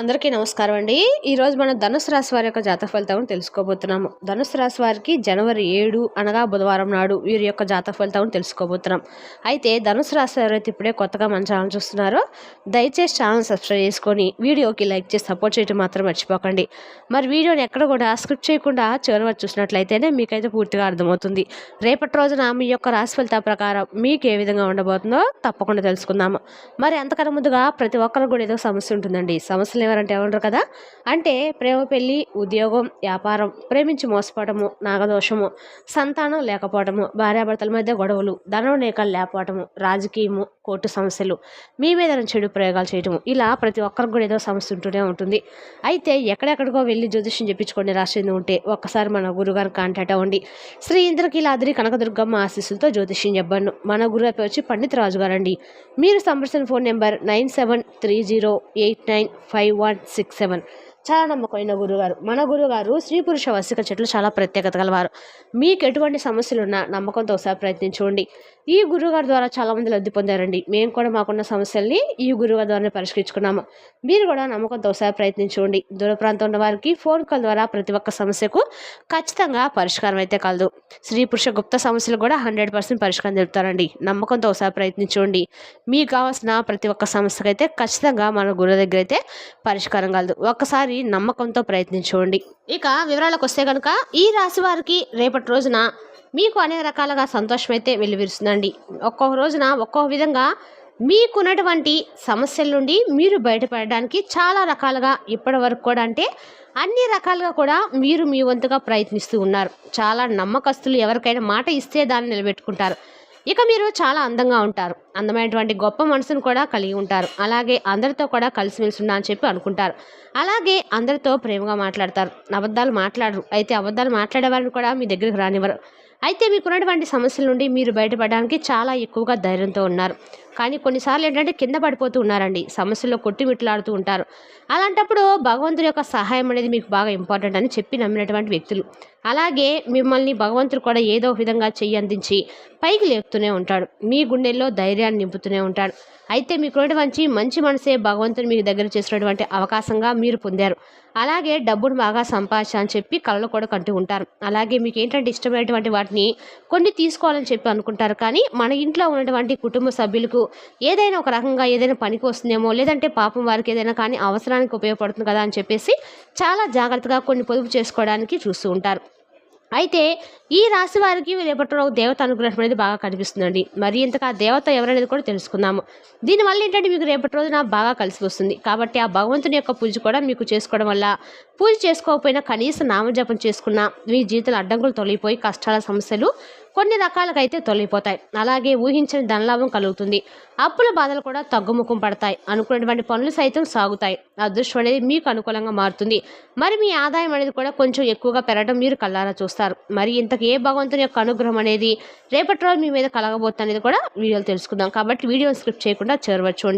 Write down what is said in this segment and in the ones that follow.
అందరికీ నమస్కారం అండి. ఈరోజు మనం ధనుసు రాశి వారి యొక్క జాతక ఫలితాలను తెలుసుకోబోతున్నాము. ధనుసు రాశి వారికి జనవరి ఏడు అనగా బుధవారం నాడు వీరి యొక్క జాతక ఫలితాలను తెలుసుకోబోతున్నాం. అయితే ధనుసు రాశి ఎవరైతే ఇప్పుడే కొత్తగా మన ఛానల్ చూస్తున్నారో దయచేసి ఛానల్ సబ్స్క్రైబ్ చేసుకొని వీడియోకి లైక్ చేసి సపోర్ట్ చేయడం మాత్రం మర్చిపోకండి. మరి వీడియోని ఎక్కడ కూడా స్క్రిప్ట్ చేయకుండా చివరి వరకు చూసినట్లయితేనే మీకైతే పూర్తిగా అర్థమవుతుంది. రేపటి రోజున మీ యొక్క రాశి ఫలితాల ప్రకారం మీకు ఏ విధంగా ఉండబోతుందో తప్పకుండా తెలుసుకుందాము. మరి అంతకన్నా ముందుగా ప్రతి ఒక్కరికి కూడా ఏదో సమస్య ఉంటుందండి. సమస్యలు ఎవరంటే ఎవరు కదా? అంటే ప్రేమ పెళ్ళి ఉద్యోగం వ్యాపారం ప్రేమించి మోసపోవటము నాగదోషము సంతానం లేకపోవటము భార్యాభర్తల మధ్య గొడవలు ధనం నేకలు లేకపోవటము రాజకీయము కోర్టు సమస్యలు. మీ మీద చెడు ప్రయోగాలు చేయటము. ఇలా ప్రతి ఒక్కరికి కూడా ఏదో సమస్య ఉంటూనే ఉంటుంది. అయితే ఎక్కడెక్కడికో వెళ్ళి జ్యోతిష్యం చెప్పించుకోండి రాసింది ఉంటే ఒక్కసారి మన గురుగారిని కాంటాక్ట్ అవ్వండి. శ్రీ ఇంద్రకీలాద్రి కనకదుర్గమ్మ ఆశీస్సులతో జ్యోతిష్యం చెప్పాను మన గురువు వచ్చి పండిత్ రాజు గారండి. మీరు సంప్రదించిన phone number nine seven three zero eight nine five one six seven. చాలా నమ్మకమైన గురుగారు. మన గురుగారు స్త్రీ పురుష వసిక చెట్లు చాలా ప్రత్యేకత గలవారు. మీకు ఎటువంటి సమస్యలున్నా నమ్మకంతో ఒకసారి ప్రయత్నించుకోండి ఈ గురువుగారి ద్వారా చాలామంది లబ్ధి పొందారండి. మేము కూడా మాకున్న సమస్యల్ని ఈ గురువుగారి ద్వారా పరిష్కరించుకున్నాము. మీరు కూడా నమ్మకంతో ఒకసారి ప్రయత్నించుకోండి. దూర ప్రాంతం ఉన్న వారికి ఫోన్ కాల్ ద్వారా ప్రతి ఒక్క సమస్యకు ఖచ్చితంగా పరిష్కారం అయితే కలదు. స్త్రీ పురుష గుప్త సమస్యలు కూడా హండ్రెడ్ పర్సెంట్ పరిష్కారం చెప్తారండి నమ్మకంతో ఒకసారి ప్రయత్నించుకోండి. మీకు కావాల్సిన ప్రతి ఒక్క సమస్యకైతే ఖచ్చితంగా మన గురువు దగ్గర అయితే పరిష్కారం కలదు. ఒక్కసారి నమ్మకంతో ప్రయత్నించుకోండి. ఇక వివరాలకు వస్తే కనుక ఈ రాశి వారికి రేపటి రోజున మీకు అనేక రకాలుగా సంతోషం అయితే వెలువరుస్తుందండి ఒక్కొక్క రోజున ఒక్కొక్క విధంగా మీకున్నటువంటి సమస్యల నుండి మీరు బయటపడడానికి చాలా రకాలుగా ఇప్పటి వరకు కూడా అంటే అన్ని రకాలుగా కూడా మీరు మీ వంతుగా ప్రయత్నిస్తూ ఉన్నారు. చాలా నమ్మకస్తులు ఎవరికైనా మాట ఇస్తే దాన్ని నిలబెట్టుకుంటారు. ఇక మీరు చాలా అందంగా ఉంటారు. అందమైనటువంటి గొప్ప మనసును కూడా కలిగి ఉంటారు. అలాగే అందరితో కూడా కలిసిమెలిసి ఉన్నా అని చెప్పి అనుకుంటారు. అలాగే అందరితో ప్రేమగా మాట్లాడతారు. అబద్ధాలు మాట్లాడరు. అయితే అబద్ధాలు మాట్లాడేవారిని కూడా మీ దగ్గరికి రానివ్వరు. అయితే మీకున్నటువంటి సమస్యల నుండి మీరు బయటపడడానికి చాలా ఎక్కువగా ధైర్యంతో ఉన్నారు. కానీ కొన్నిసార్లు ఏంటంటే కింద పడిపోతూ ఉన్నారండి. సమస్యల్లో కొట్టిమిట్లాడుతూ ఉంటారు. అలాంటప్పుడు భగవంతుడి యొక్క సహాయం అనేది మీకు బాగా ఇంపార్టెంట్ అని చెప్పి నమ్మినటువంటి వ్యక్తులు. అలాగే మిమ్మల్ని భగవంతుడు కూడా ఏదో విధంగా చెయ్యి అందించి పైకి లేపుతూనే ఉంటాడు. మీ గుండెల్లో ధైర్యాన్ని నింపుతూనే ఉంటాడు. అయితే మీకు మంచి మనసే భగవంతుని మీకు దగ్గర చేసినటువంటి అవకాశంగా మీరు పొందారు. అలాగే డబ్బును బాగా సంపాదించా అని చెప్పి కళలు కూడా కంటూ ఉంటారు. అలాగే మీకు ఏంటంటే ఇష్టమైనటువంటి వాటిని కొన్ని తీసుకోవాలని చెప్పి అనుకుంటారు. కానీ మన ఇంట్లో ఉన్నటువంటి కుటుంబ సభ్యులకు ఏదైనా ఒక రకంగా ఏదైనా పనికి వస్తుందేమో లేదంటే పాపం వారికి ఏదైనా కానీ అవసరానికి ఉపయోగపడుతుంది కదా అని చెప్పేసి చాలా జాగ్రత్తగా కొన్ని పొదుపు చేసుకోవడానికి చూస్తూ ఉంటారు. అయితే ఈ రాశి వారికి రేపటిలో దేవత అనుగ్రహం అనేది బాగా కనిపిస్తుందండి. మరి ఇంతగా ఆ దేవత ఎవరనేది కూడా తెలుసుకుందాము. దీనివల్ల ఏంటంటే మీకు రేపటి రోజున బాగా కలిసి వస్తుంది. కాబట్టి ఆ భగవంతుని యొక్క పూజ కూడా మీకు చేసుకోవడం వల్ల పూజ చేసుకోకపోయినా కనీసం నామజపం చేసుకున్న మీ జీవితంలో అడ్డంకులు తొలగిపోయి కష్టాల సమస్యలు కొన్ని రకాలకైతే తొలగిపోతాయి. అలాగే ఊహించని ధనలాభం కలుగుతుంది. అప్పుల బాధలు కూడా తగ్గుముఖం పడతాయి. అనుకున్నటువంటి పనులు సైతం సాగుతాయి. అదృష్టం అనేది మీకు అనుకూలంగా మారుతుంది. మరి మీ ఆదాయం అనేది కూడా కొంచెం ఎక్కువగా పెరగడం మీరు కళ్ళారా చూస్తారు. మరి ఇంతకు ఏ భగవంతుని యొక్క అనుగ్రహం అనేది రేపటి రోజు మీ మీద కలగబోతుంది అనేది కూడా వీడియోలు తెలుసుకుందాం. కాబట్టి వీడియోని స్క్రిప్ట్ చేయకుండా చేరవచ్చు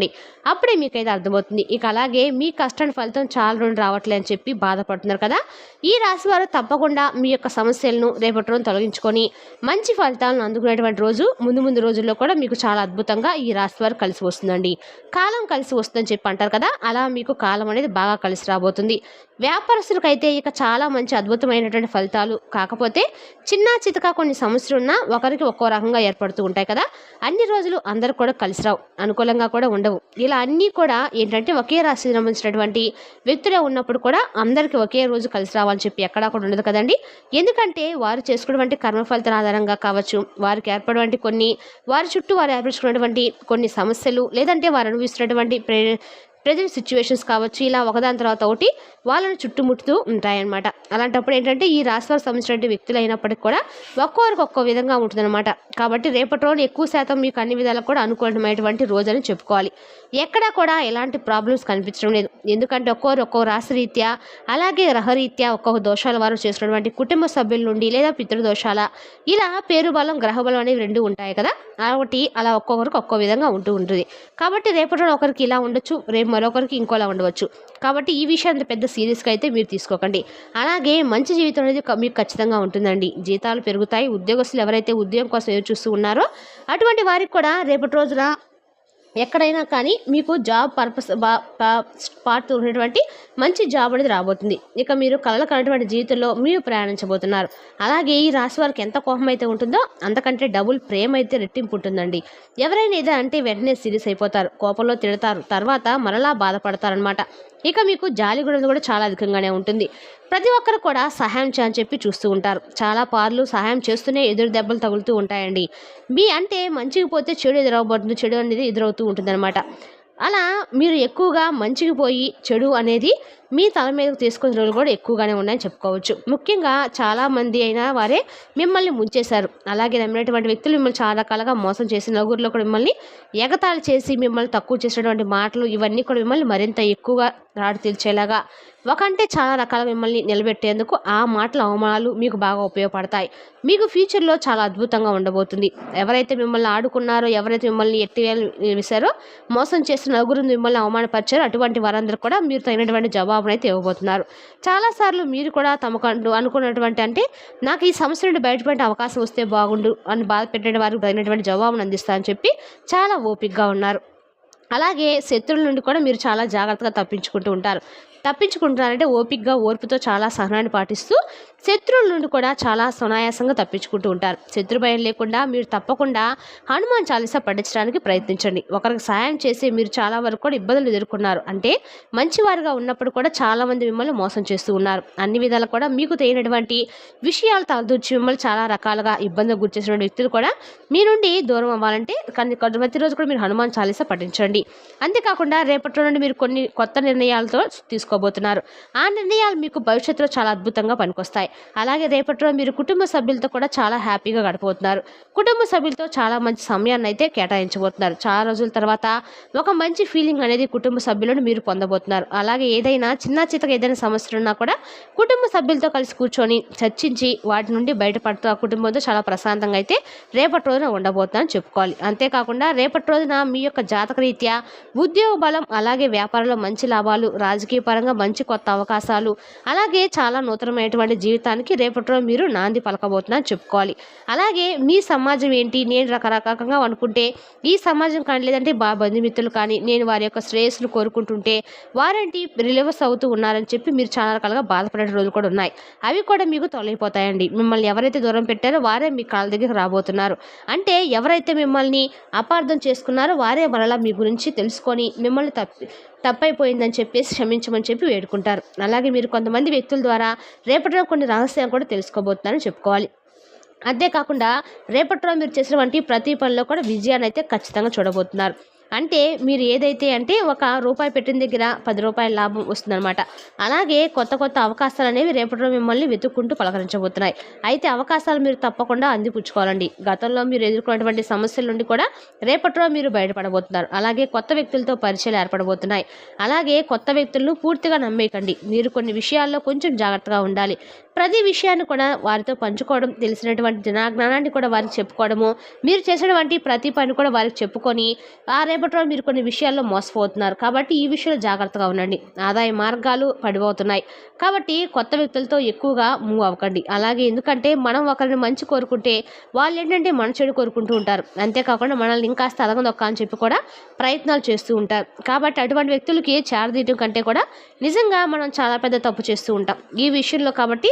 అప్పుడే మీకైతే అర్థమవుతుంది. ఇక అలాగే మీ కష్టాన్ని ఫలితం చాలా రెండు రావట్లే అని చెప్పి బాధ బాధపడుతున్నారు కదా? ఈ రాశి వారు తప్పకుండా మీ యొక్క సమస్యలను రేపటి రోజు తొలగించుకొని మంచి ఫలితాలను అందుకునేటువంటి రోజు ముందు ముందు రోజుల్లో కూడా మీకు చాలా అద్భుతంగా ఈ రాశి వారు కలిసి వస్తుందండి. కాలం కలిసి వస్తుందని చెప్పి అంటారు కదా? అలా మీకు కాలం అనేది బాగా కలిసి రాబోతుంది. వ్యాపారస్తులకు అయితే ఇక చాలా మంచి అద్భుతమైనటువంటి ఫలితాలు కాకపోతే చిన్న చితక కొన్ని సమస్యలు ఉన్నా ఒకరికి ఒక్కో రకంగా ఏర్పడుతూ ఉంటాయి కదా? అన్ని రోజులు అందరు కూడా కలిసి రావు అనుకూలంగా కూడా ఉండవు. ఇలా అన్నీ కూడా ఏంటంటే ఒకే రాశి సంబంధించినటువంటి వ్యక్తులే ఉన్నప్పుడు కూడా అందరికీ ఒకే రోజు కలిసి రావాలని చెప్పి ఎక్కడా కూడా ఉండదు కదండి. ఎందుకంటే వారు చేసుకున్నటువంటి కర్మ ఫలితాల ఆధారంగా కావచ్చు వారికి ఏర్పడినటువంటి కొన్ని వారి చుట్టూ వారు ఏర్పరచుకున్నటువంటి కొన్ని సమస్యలు లేదంటే వారు అనుభవిస్తున్నటువంటి ప్రే ప్రజెంట్ సిచ్యువేషన్స్ కావచ్చు ఇలా ఒకదాని తర్వాత ఒకటి వాళ్ళని చుట్టుముట్టుతూ ఉంటాయన్నమాట. అలాంటప్పుడు ఏంటంటే ఈ రాశివారు సంబంధించినటువంటి వ్యక్తులు అయినప్పటికీ కూడా ఒక్కొక్కరికి ఒక్కో విధంగా ఉంటుందన్నమాట. కాబట్టి రేపటి రోజు ఎక్కువ శాతం మీకు అన్ని విధాలకు కూడా అనుకూలమైనటువంటి రోజని చెప్పుకోవాలి. ఎక్కడా కూడా ఎలాంటి ప్రాబ్లమ్స్ కనిపించడం లేదు. ఎందుకంటే ఒక్కొరు ఒక్కో రాశిరీత్యా అలాగే గ్రహరీత్యా ఒక్కొక్క దోషాల వారు చేసినటువంటి కుటుంబ సభ్యుల నుండి లేదా పితృదోషాల ఇలా పేరు బలం గ్రహ బలం అనేవి రెండు ఉంటాయి కదా. కాబట్టి అలా ఒక్కొక్కరికి ఒక్కో విధంగా ఉంటూ ఉంటుంది. కాబట్టి రేపటి రోజు ఒకరికి ఇలా ఉండొచ్చు రేపు మరొకరికి ఇంకోలా ఉండవచ్చు. కాబట్టి ఈ విషయాన్ని పెద్ద సీరియస్గా అయితే మీరు తీసుకోకండి. అలాగే మంచి జీవితం అనేది మీకు ఖచ్చితంగా ఉంటుందండి. జీతాలు పెరుగుతాయి. ఉద్యోగస్తులు ఎవరైతే ఉద్యోగం కోసం ఎదురు చూస్తూ ఉన్నారో అటువంటి వారికి కూడా రేపటి రోజున ఎక్కడైనా కానీ మీకు జాబ్ పర్పస్ బా పార్ట్ ఉన్నటువంటి మంచి జాబ్ అనేది రాబోతుంది. ఇక మీరు కళలు కలటువంటి జీవితంలో మీరు ప్రయాణించబోతున్నారు. అలాగే ఈ రాశి వారికి ఎంత కోపం అయితే ఉంటుందో అంతకంటే డబుల్ ప్రేమ అయితే రెట్టింపు ఉంటుందండి. ఎవరైనా ఏదో అంటే వెంటనే సీరియస్ అయిపోతారు. కోపంలో తిడతారు. తర్వాత మరలా బాధపడతారనమాట ఇక మీకు జాలి గుణం కూడా చాలా అధికంగానే ఉంటుంది. ప్రతి ఒక్కరు కూడా సహాయం చేయని చెప్పి చూస్తూ ఉంటారు. చాలా పార్లు సహాయం చేస్తూనే ఎదురు దెబ్బలు తగులుతూ ఉంటాయండి. మీ అంటే మంచికి పోతే చెడు ఎదురవబడుతుంది చెడు అనేది ఎదురవుతూ ఉంటుందన్నమాట. అలా మీరు ఎక్కువగా మంచికి పోయి చెడు అనేది మీ తల మీద తీసుకునే రోజులు కూడా ఎక్కువగానే ఉన్నాయని చెప్పుకోవచ్చు. ముఖ్యంగా చాలామంది అయినా వారే మిమ్మల్ని ముంచేశారు. అలాగే నమ్మినటువంటి వ్యక్తులు మిమ్మల్ని చాలా రకాలుగా మోసం చేసి నలుగురిలో కూడా మిమ్మల్ని ఎగతాళి చేసి మిమ్మల్ని తక్కువ చేసినటువంటి మాటలు ఇవన్నీ కూడా మిమ్మల్ని మరింత ఎక్కువగా రాడు తీర్చేలాగా ఒకంటే చాలా రకాల మిమ్మల్ని నిలబెట్టేందుకు ఆ మాటల అవమానాలు మీకు బాగా ఉపయోగపడతాయి. మీకు ఫ్యూచర్లో చాలా అద్భుతంగా ఉండబోతుంది. ఎవరైతే మిమ్మల్ని ఆడుకున్నారో ఎవరైతే మిమ్మల్ని ఎట్టి వేసారో మోసం చేసిన నలుగురు మిమ్మల్ని అవమానపరిచారు. అటువంటి వారందరూ కూడా మీరు తగినటువంటి జవాబును అయితే ఇవ్వబోతున్నారు. చాలాసార్లు మీరు కూడా తమకు అనుకున్నటువంటి అంటే నాకు ఈ సమస్య నుండి బయటపడే అవకాశం వస్తే బాగుండు అని బాధ పెట్టిన వారికి తగినటువంటి జవాబును అందిస్తా అని చెప్పి చాలా ఓపికగా ఉన్నారు. అలాగే శత్రువుల నుండి కూడా మీరు చాలా జాగ్రత్తగా తప్పించుకుంటూ ఉంటారు. తప్పించుకుంటున్నారంటే ఓపిక్గా ఓర్పుతో చాలా సహనాన్ని పాటిస్తూ శత్రువుల నుండి కూడా చాలా సునాయాసంగా తప్పించుకుంటూ ఉంటారు. శత్రు భయం లేకుండా మీరు తప్పకుండా హనుమాన్ చాలీసా పట్టించడానికి ప్రయత్నించండి. ఒకరికి సహాయం చేసి మీరు చాలా వరకు కూడా ఇబ్బందులు ఎదుర్కొన్నారు. అంటే మంచివారుగా ఉన్నప్పుడు కూడా చాలామంది మిమ్మల్ని మోసం చేస్తూ ఉన్నారు. అన్ని విధాలు కూడా మీకు తెలియనటువంటి విషయాలు తలదూర్చి మిమ్మల్ని చాలా రకాలుగా ఇబ్బందులు గుర్చేసిన వ్యక్తులు కూడా మీ నుండి దూరం అవ్వాలంటే కానీ ప్రతిరోజు కూడా మీరు హనుమాన్ చాలీసా పఠించండి. అంతేకాకుండా రేపటి నుండి మీరు కొన్ని కొత్త నిర్ణయాలతో తీసుకోబోతున్నారు ఆ నిర్ణయాలు మీకు భవిష్యత్తులో చాలా అద్భుతంగా పనికొస్తాయి. అలాగే రేపటి రోజు మీరు కుటుంబ సభ్యులతో కూడా చాలా హ్యాపీగా గడపబోతున్నారు. కుటుంబ సభ్యులతో చాలా మంచి సమయాన్ని అయితే కేటాయించబోతున్నారు. చాలా రోజుల తర్వాత ఒక మంచి ఫీలింగ్ అనేది కుటుంబ సభ్యులను మీరు పొందబోతున్నారు. అలాగే ఏదైనా చిన్న చితక ఏదైనా సమస్యలు ఉన్నా కూడా కుటుంబ సభ్యులతో కలిసి కూర్చొని చర్చించి వాటి నుండి బయటపడుతూ ఆ కుటుంబంతో చాలా ప్రశాంతంగా అయితే రేపటి రోజున ఉండబోతుందని చెప్పుకోవాలి. అంతేకాకుండా రేపటి రోజున మీ యొక్క జాతక రీత్యా ఉద్యోగ బలం అలాగే వ్యాపారంలో మంచి లాభాలు రాజకీయ పరంగా మంచి కొత్త అవకాశాలు. అలాగే చాలా నూతనమైనటువంటి జీవితానికి రేపటిలో రోజు మీరు నాంది పలకబోతున్నారని చెప్పుకోవాలి. అలాగే మీ సమాజం ఏంటి? నేను రకరకంగా అనుకుంటే ఈ సమాజం కానీ లేదంటే బా బంధుమిత్రులు కానీ నేను వారి యొక్క శ్రేయస్సును కోరుకుంటుంటే వారంటి రిలీవర్స్ అవుతూ ఉన్నారని చెప్పి మీరు చాలా రకాలుగా బాధపడే రోజులు కూడా ఉన్నాయి. అవి కూడా మీకు తొలగిపోతాయండి. మిమ్మల్ని ఎవరైతే దూరం పెట్టారో వారే మీ కాళ్ళ దగ్గరికి రాబోతున్నారు. అంటే ఎవరైతే మిమ్మల్ని అపార్థం చేసుకున్నారో వారే మరలా మీ గురించి తెలుసుకొని మిమ్మల్ని తప్పి తప్పైపోయిందని చెప్పేసి క్షమించమని చెప్పి వేడుకుంటారు. అలాగే మీరు కొంతమంది వ్యక్తుల ద్వారా రేపటిలో కొన్ని రహస్యాలు కూడా తెలుసుకోబోతున్నారని చెప్పుకోవాలి. అంతేకాకుండా రేపటిలో మీరు చేసినటువంటి ప్రతి పనిలో కూడా విజయాన్ని అయితే ఖచ్చితంగా చూడబోతున్నారు. అంటే మీరు ఏదైతే అంటే ఒక రూపాయి పెట్టిన దగ్గర పది రూపాయల లాభం వస్తుందన్నమాట. అలాగే కొత్త కొత్త అవకాశాలు అనేవి రేపటిలో మిమ్మల్ని వెతుక్కుంటూ పలకరించబోతున్నాయి. అయితే అవకాశాలు మీరు తప్పకుండా అందిపుచ్చుకోవాలండి. గతంలో మీరు ఎదుర్కొన్నటువంటి సమస్యల నుండి కూడా రేపటిలో మీరు బయటపడబోతున్నారు. అలాగే కొత్త వ్యక్తులతో పరిచయాలు ఏర్పడబోతున్నాయి. అలాగే కొత్త వ్యక్తులను పూర్తిగా నమ్మేయకండి. మీరు కొన్ని విషయాల్లో కొంచెం జాగ్రత్తగా ఉండాలి. ప్రతి విషయాన్ని కూడా వారితో పంచుకోవడం తెలిసినటువంటి జనాజ్ఞానాన్ని కూడా వారికి చెప్పుకోవడము మీరు చేసినటువంటి ప్రతి పని కూడా వారికి చెప్పుకొని ఆ రేపటి మీరు కొన్ని విషయాల్లో మోసపోతున్నారు. కాబట్టి ఈ విషయంలో జాగ్రత్తగా ఉండండి. ఆదాయ మార్గాలు పడిపోతున్నాయి. కాబట్టి కొత్త వ్యక్తులతో ఎక్కువగా మూవ్ అవ్వకండి. అలాగే ఎందుకంటే మనం ఒకరిని మంచి కోరుకుంటే వాళ్ళు ఏంటంటే మన చెడు కోరుకుంటూ ఉంటారు. అంతేకాకుండా మనల్ని ఇంకాస్త అదగదొక్క అని చెప్పి కూడా ప్రయత్నాలు చేస్తూ ఉంటారు. కాబట్టి అటువంటి వ్యక్తులకి చేరదీయటం కంటే కూడా నిజంగా మనం చాలా పెద్ద తప్పు చేస్తూ ఉంటాం. ఈ విషయంలో కాబట్టి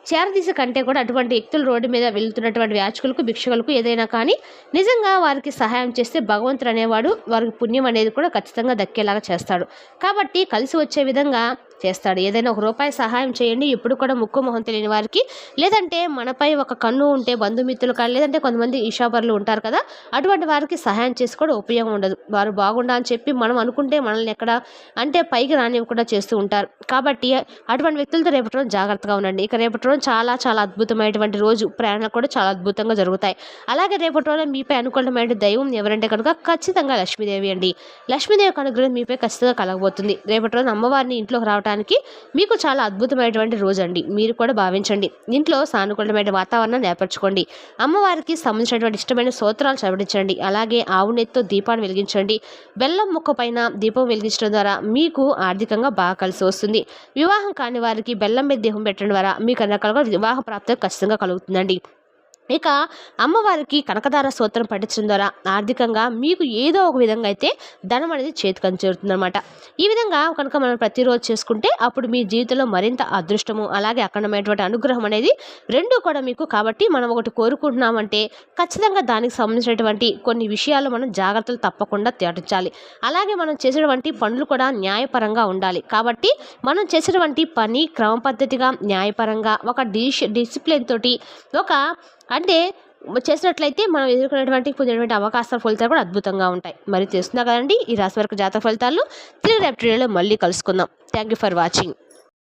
చేరదీస కంటే కూడా అటువంటి వ్యక్తులు రోడ్డు మీద వెళ్తున్నటువంటి యాచకులకు భిక్షకులకు ఏదైనా కానీ నిజంగా వారికి సహాయం చేస్తే భగవంతుడు అనేవాడు వారికి పుణ్యం అనేది కూడా ఖచ్చితంగా దక్కేలాగా చేస్తాడు. కాబట్టి కలిసి వచ్చే విధంగా చేస్తాడు. ఏదైనా ఒక రూపాయి సహాయం చేయండి. ఇప్పుడు కూడా ముక్కు మొహం తెలియని వారికి లేదంటే మనపై ఒక కన్ను ఉంటే బంధుమిత్రులు కానీ లేదంటే కొంతమంది ఈషాపరులు ఉంటారు కదా అటువంటి వారికి సహాయం చేసి కూడా ఉపయోగం ఉండదు. వారు బాగుండా అని చెప్పి మనం అనుకుంటే మనల్ని ఎక్కడ అంటే పైకి రానివ్వకుండా చేస్తూ ఉంటారు. కాబట్టి అటువంటి వ్యక్తులతో రేపటి రోజు జాగ్రత్తగా ఉండండి. ఇక రేపటి రోజు చాలా చాలా అద్భుతమైనటువంటి రోజు. ప్రయాణాలు కూడా చాలా అద్భుతంగా జరుగుతాయి. అలాగే రేపటి రోజు మీపై అనుకూలమైన దైవం ఎవరంటే కనుక ఖచ్చితంగా లక్ష్మీదేవి అండి. లక్ష్మీదేవి అనుగ్రహం మీపై ఖచ్చితంగా కలగబోతుంది. రేపటి రోజు అమ్మవారిని ఇంట్లోకి రావడానికి మీకు చాలా అద్భుతమైనటువంటి రోజు అండి. మీరు కూడా భావించండి. ఇంట్లో సానుకూలమైన వాతావరణాన్ని ఏర్పరచుకోండి. అమ్మవారికి సంబంధించినటువంటి ఇష్టమైన సూత్రాలు చదివించండి అలాగే ఆవు నెత్తో దీపాన్ని వెలిగించండి. బెల్లం ముక్క పైన దీపం వెలిగించడం ద్వారా మీకు ఆర్థికంగా బాగా కలిసి వస్తుంది. వివాహం కాని వారికి బెల్లం మీద దీపం పెట్టడం ద్వారా మీకు రకాలుగా వివాహ ప్రాప్తి ఖచ్చితంగా కలుగుతుందండి. ఇక అమ్మవారికి కనకదార స్తోత్రం పఠించడం ద్వారా ఆర్థికంగా మీకు ఏదో ఒక విధంగా అయితే ధనం అనేది చేతికి చేరుతుందన్నమాట ఈ విధంగా కనుక మనం ప్రతిరోజు చేసుకుంటే అప్పుడు మీ జీవితంలో మరింత అదృష్టము అలాగే అఖండమైనటువంటి అనుగ్రహం అనేది రెండు కూడా మీకు కాబట్టి మనం ఒకటి కోరుకుంటున్నామంటే ఖచ్చితంగా దానికి సంబంధించినటువంటి కొన్ని విషయాలు మనం జాగ్రత్తలు తప్పకుండా తేటించాలి అలాగే మనం చేసేటువంటి పనులు కూడా న్యాయపరంగా ఉండాలి. కాబట్టి మనం చేసేటువంటి పని క్రమ పద్ధతిగా న్యాయపరంగా ఒక డిష్ డిసిప్లిన్ తోటి ఒక అంటే చేసినట్లయితే మనం ఎదుర్కొనేటువంటి పొందినటువంటి అవకాశ ఫలితాలు కూడా అద్భుతంగా ఉంటాయి. మరి తెలుస్తున్నా కదండి. ఈ రాశి వరకు జాతక ఫలితాలు. తిరిగి రేపు మళ్ళీ కలుసుకుందాం. Thank you for watching